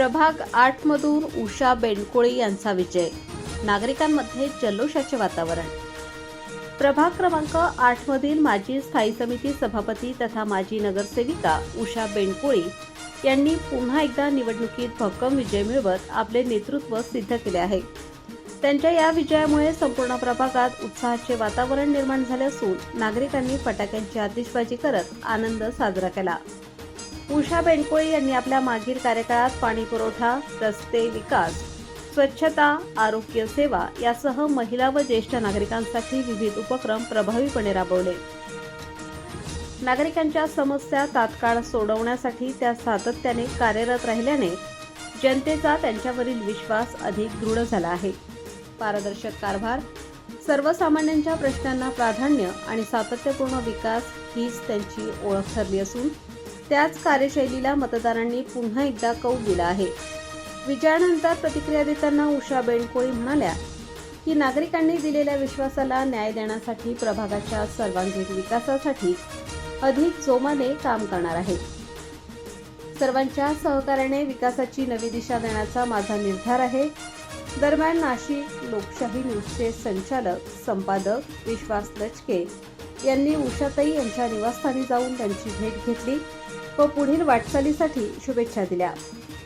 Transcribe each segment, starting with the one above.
प्रभाग आठ मधून उषा बेंडकोळी यांचा विजय. नागरिकांमध्ये जल्लोषाचे वातावरण. प्रभाग क्रमांक आठ मधील माजी स्थायी समिती सभापती तथा माजी नगरसेविका उषा बेंडकोळी यांनी पुन्हा एकदा निवडणुकीत भक्कम विजय मिळवत आपले नेतृत्व सिद्ध केले आहे. त्यांच्या या विजयामुळे संपूर्ण प्रभागात उत्साहाचे वातावरण निर्माण झाले असून नागरिकांनी फटाक्यांची आतिषबाजी करत आनंद साजरा केला. उषा बेनकोळी यांनी आपल्या मागील कार्यकाळात पाणी पुरवठा रस्ते विकास स्वच्छता आरोग्य सेवा यासह महिला व ज्येष्ठ नागरिकांसाठी विविध उपक्रम प्रभावीपणे राबवले. नागरिकांच्या समस्या तात्काळ सोडवण्यासाठी त्या सातत्याने कार्यरत राहिल्याने जनतेचा त्यांच्यावरील विश्वास अधिक दृढ झाला आहे. पारदर्शक कारभार सर्वसामान्यांच्या प्रश्नांना प्राधान्य आणि सातत्यपूर्ण विकास हीच त्यांची ओळख ठरली असून त्याच कार्यशैलीला मतदारांनी पुन्हा एकदा कौल दिला आहे. विजयानंतर प्रतिक्रिया देताना उषा बेंडकोळी म्हणाल्या की नागरिकांनी दिलेल्या विश्वासाला न्याय देण्यासाठी प्रभागाच्या सर्वांगीण विकासासाठी अधिक जोमाने काम करणार आहे. सर्वांच्या सहकार्याने विकासाची नवी दिशा देण्याचा माझा निर्धार आहे. दरम्यान नाशिक लोकशाही न्यूजचे संचालक संपादक विश्वास लचके यांनी उषाताई यांच्या निवासस्थानी जाऊन त्यांची भेट घेतली. व पुढील वाटचालीसाठी शुभेच्छा दिल्या.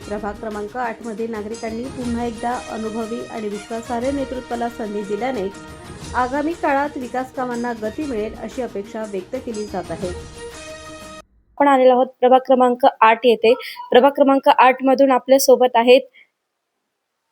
प्रभाग क्रमांक आठमध्ये नागरिकांनी पुन्हा एकदा अनुभवी आणि विश्वासार्ह नेतृत्वाला संधी दिल्याने आगामी काळात विकास कामांना गती मिळेल अशी अपेक्षा व्यक्त केली जात आहे. आपण आलेलो आहोत प्रभाग क्रमांक आठ येथे. प्रभाग क्रमांक आठ मधून आपल्यासोबत आहेत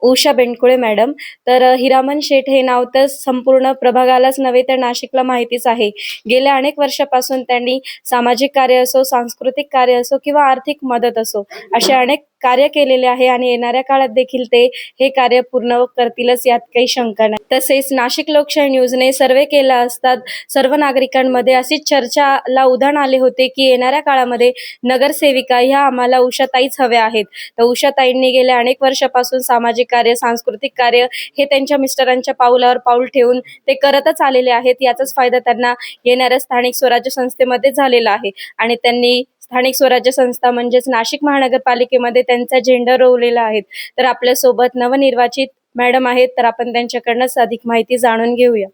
उषा बेंडकुळे मॅडम. तर हिरामन शेठ हे नाव तर संपूर्ण प्रभागालाच नव्हे तर नाशिकला माहितीच आहे. गेल्या अनेक वर्षापासून त्यांनी सामाजिक कार्य असो सांस्कृतिक कार्य असो किंवा आर्थिक मदत असो असे अनेक कार्य केलेले आहे आणि येणाऱ्या काळात देखील ते हे कार्य पूर्ण करतीलच यात काही शंका नाही. तसेच नाशिक लोकशाही न्यूजने सर्वे केला असतात सर्व नागरिकांमध्ये अशी चर्चाला उधाण आले होते की येणाऱ्या काळामध्ये नगरसेविका ह्या आम्हाला उषाताईच हव्या आहेत. तर उषाताईंनी गेल्या अनेक वर्षापासून सामाजिक कार्य सांस्कृतिक कार्य हे त्यांच्या मिस्टरांच्या पाऊलावर पाऊल ठेवून ते करतच आलेले आहेत. याचाच फायदा त्यांना येणाऱ्या स्थानिक स्वराज्य संस्थेमध्ये झालेला आहे आणि त्यांनी स्थानिक स्वराज्य संस्था म्हणजेच नाशिक महानगरपालिकेमध्ये त्यांचा झेंडा रोवलेला आहे. तर आपल्यासोबत नवनिर्वाचित मॅडम आहेत तर आपण त्यांच्याकडनंच अधिक माहिती जाणून घेऊया.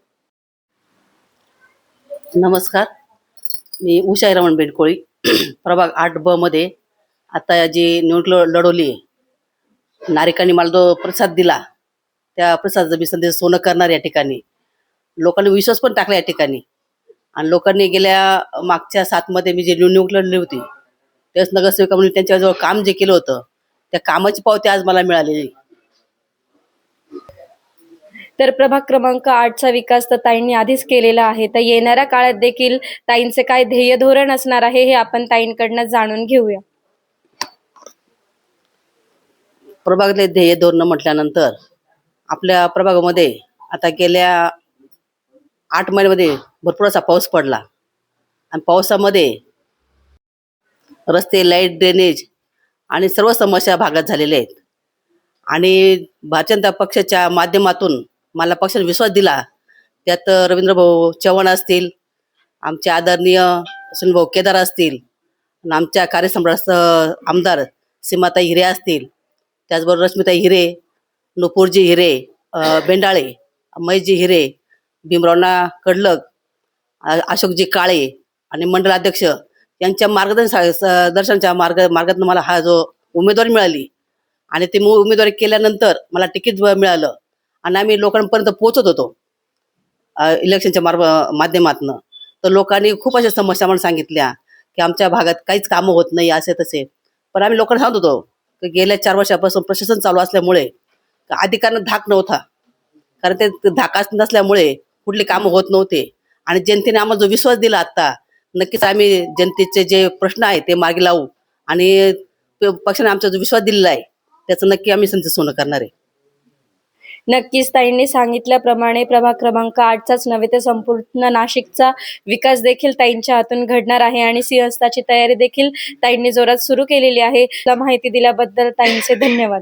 नमस्कार. मी उषा रमण बेडकोळी. प्रभाग आठ ब मध्ये आता जी निवडणूक ल- लढवली आहे. नागरिकांनी मला जो प्रसाद दिला त्या प्रसादाचं मी संदेश सोनं करणार या ठिकाणी. लोकांनी विश्वास पण टाकला या ठिकाणी. आणि लोकांनी गेल्या मागच्या सातमध्ये मी जी निवडणूक लढली होती त्यावेळेस नगरसेविका म्हणून त्यांच्याजवळ काम जे केलं होतं त्या कामाची पावती आज मला मिळालेली तर प्रभाग क्रमांक आठचा विकास तर ताईंनी आधीच केलेला आहे. तर येणाऱ्या काळात देखील ताईंचे काय ध्येय धोरण असणार आहे हे आपण ताईंकडनं जाणून घेऊया. प्रभागातले ध्येय धोरणं म्हटल्यानंतर आपल्या प्रभागामध्ये आता गेल्या आठ महिन्यामध्ये भरपूर असा पाऊस पडला. आणि पावसामध्ये रस्ते लाइट ड्रेनेज आणि सर्व समस्या भागात झालेल्या आहेत. आणि भारतीय जनता पक्षाच्या माध्यमातून मला पक्षाने विश्वास दिला. त्यात रवींद्र भाऊ चव्हाण असतील आमचे आदरणीय सुनभाऊ केदार असतील आणि आमच्या कार्यसम्राट आमदार सीमाताई हिरे असतील. त्याचबरोबर रश्मिताई हिरे नुपूरजी हिरे बेंडाळे महेशजी हिरे भीमरावना कडलक अशोकजी काळे आणि मंडळ अध्यक्ष यांच्या मार्गदर्शन दर्शनच्या मार्ग मार्गातून मला हा जो उमेदवारी मिळाली आणि ते मु- उमेदवारी केल्यानंतर मला तिकीट मिळालं आणि आम्ही लोकांपर्यंत पोहोचत होतो इलेक्शनच्या मार्ग माध्यमातनं. तर लोकांनी खूप अशा समस्या म्हणून सांगितल्या की आमच्या भागात काहीच कामं होत नाही असे तसे. पण आम्ही लोकांना सांगत होतो की गेल्या चार वर्षापासून प्रशासन चालू असल्यामुळे अधिकाऱ्यांना धाक नव्हता. कारण ते धाकाच नसल्यामुळे कुठले कामं होत नव्हते. आणि जनतेने आम्हाला जो विश्वास दिला आता नक्कीच आम्ही जनतेचे जे प्रश्न आहे ते मागे लावू. आणि पक्षाने आमचा जो विश्वास दिलेला आहे त्याचं नक्की आम्ही संत सोनं करणार आहे. नक्कीच ताईंनी सांगितल्याप्रमाणे प्रभाग क्रमांक आठचाच नव्हे तर संपूर्ण नाशिकचा विकास देखील ताईंच्या हातून घडणार आहे. आणि सिंहस्थाची तयारी देखील ताईंनी जोरात सुरू केलेली आहे. माहिती दिल्याबद्दल ताईंचे धन्यवाद.